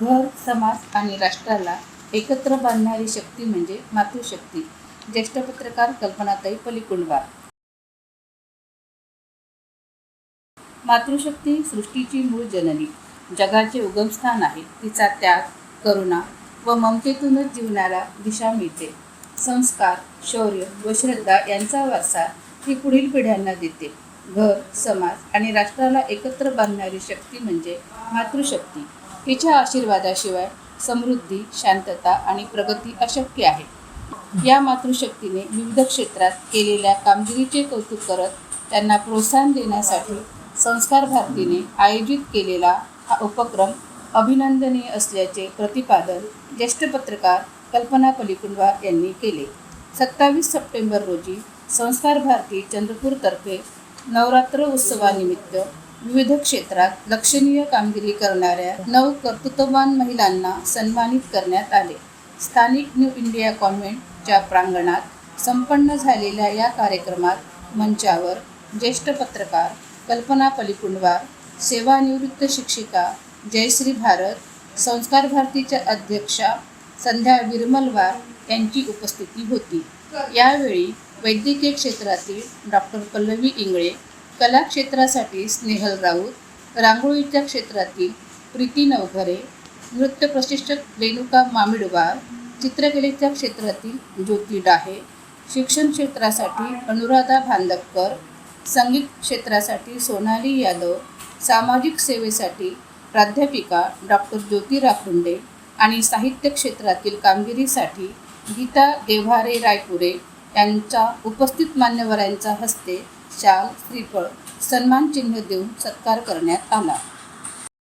घर समाज आणि राष्ट्राला एकत्र बांधणारी शक्ती म्हणजे मातृशक्ती. ज्येष्ठ पत्रकार कल्पनाताई पलिकुंडवार मातृशक्ती सृष्टीची मूळ जननी. जगाचे उगमस्थान आहे. तिचा त्याग करुणा व ममतेतूनच जीवनाला दिशा मिळते. संस्कार शौर्य व श्रद्धा यांचा वारसा ही पुढील पिढ्यांना देते. घर समाज आणि राष्ट्राला एकत्र बांधणारी शक्ती म्हणजे मातृशक्ती. हिच्या आशीर्वादाशिवाय समृद्धी शांतता आणि प्रगती अशक्य आहे. या मातृशक्तीने विविध क्षेत्रात केलेल्या कामगिरीचे कौतुक करत त्यांना प्रोत्साहन देण्यासाठी संस्कार भारतीने आयोजित केलेला हा उपक्रम अभिनंदनीय असल्याचे प्रतिपादन ज्येष्ठ पत्रकार कल्पना पलिकुंडवार यांनी केले. सत्तावीस सप्टेंबर रोजी संस्कार भारती चंद्रपूरतर्फे नवरात्र उत्सवानिमित्त विविध क्षेत्रात लक्षणीय कामगिरी करणाऱ्या नऊ कर्तृत्ववान महिलांना सन्मानित करण्यात आले. स्थानिक न्यू इंडिया कॉन्व्हेंटच्या प्रांगणात संपन्न झालेल्या या कार्यक्रमात मंचावर ज्येष्ठ पत्रकार कल्पना पलिकुंडवार सेवानिवृत्त शिक्षिका जयश्री भारत संस्कार भारतीच्या अध्यक्षा संध्या विरमलवार यांची उपस्थिती होती. यावेळी वैद्यकीय क्षेत्रातील डॉक्टर पल्लवी इंगळे कला क्षेत्रासाठी स्नेहल राऊत रांगोळीच्या क्षेत्रातील प्रीती नवघरे नृत्य प्रशिक्षक रेणुका मामिडवार चित्रकलेच्या क्षेत्रातील ज्योती डाहे शिक्षण क्षेत्रासाठी अनुराधा भांदपकर संगीत क्षेत्रासाठी सोनाली यादव सामाजिक सेवेसाठी प्राध्यापिका डॉक्टर ज्योती राखुंडे आणि साहित्य क्षेत्रातील कामगिरीसाठी गीता देव्हारे रायपुरे यांचा उपस्थित मान्यवरांच्या हस्ते शाल श्रीफळ सन्मान चिन्ह देऊन सत्कार करण्यात आला.